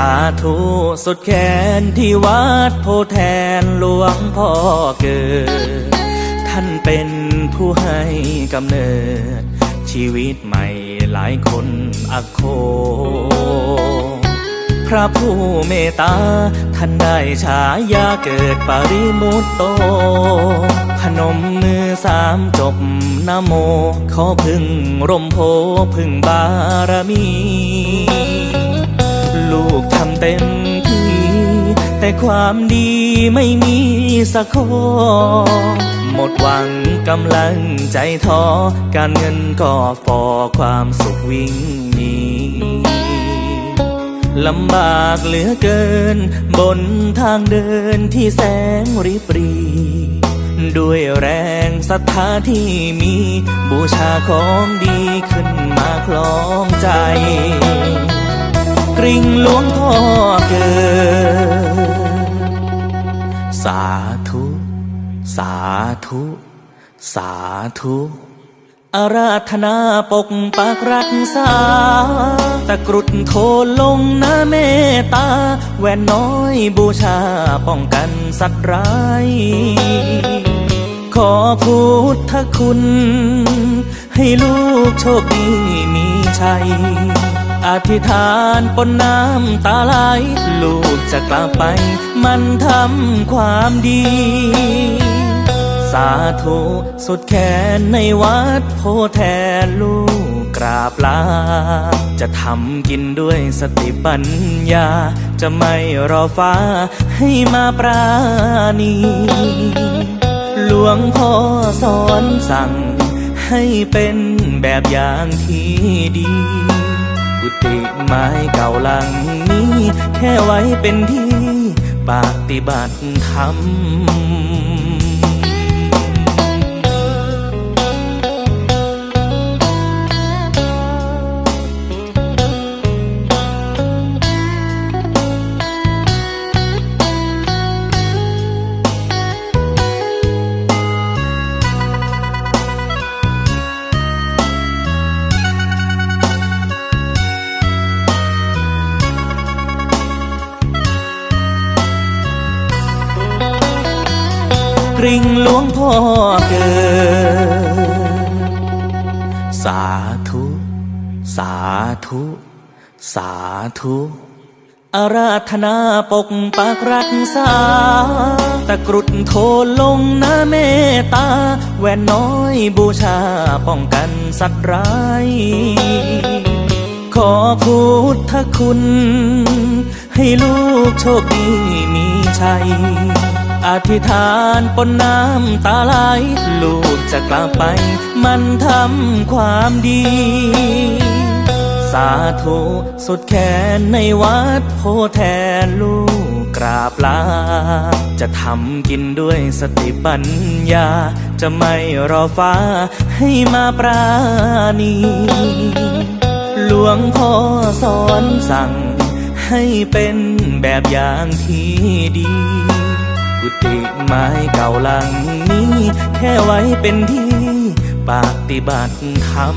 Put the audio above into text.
สาธุสุดแขนที่วัดโพแทนหลวงพ่อเกิด ท่านเป็นผู้ให้กำเนิด ชีวิตใหม่หลายคนอักโค พระผู้เมตตา ท่านได้ฉายาเกิดปริมุตโต พนมมือสามจบนโม ขอพึ่งร่มโพพึ่งบารมี เต็มที่ แต่ความดีไม่มีสักข้อหมดหวังกำลังใจท้อ การเงินก็ฟอความสุขวิ่งหนีลำบากเหลือเกิน บนทางเดินที่แสงริบรีด้วยแรงศรัทธาที่มี บูชาของดีขึ้นมาคล้องใจ ริงหลวงพ่อเกิดสาธุ สาธุ สาธุอาราธนาปกปักรักษา ตะกรุดโทนลงนะเมตตาแหวนน้อยบูชาป้องกันสัตว์ร้าย ขอพุทธคุณ ให้ลูกโชคดีมีชัย อธิษฐานปนน้ำตาไหลลูกจะกลับไป มันทำความดี สาธุสุดแขนในวัดโพแทนลูกกราบลา จะทำกินด้วยสติปัญญา จะไม่รอฟ้าให้มาปราณีหลวงพ่อสอนสั่งให้เป็นแบบอย่างที่ดีิไม้เก่าหลังนี้ แค่ไว้เป็นที่ปฏิบัติธรรม กริ่งหลวงพ่อเกิดสาธุ สาธุ สาธุอาราธนาปกปักรักษา ตะกรุดโทนลงนะเมตตาแหวนน้อยบูชาป้องกันสัตว์ร้าย ขอพุทธคุณ ให้ลูกโชคดีมีชัย อธิษฐานปนน้ำตาไหลลูกจะกลับไป มันทำความดี สาธุสุดแขนในวัดโพแทนลูกกราบลา จะทำกินด้วยสติปัญญา จะไม่รอฟ้าให้มาปราณีหลวงพ่อสอนสั่งให้เป็นแบบอย่างที่ดี กุฏิไม้เก่าหลังนี้ แค่ไว้เป็นที่ปฏิบัติธรรม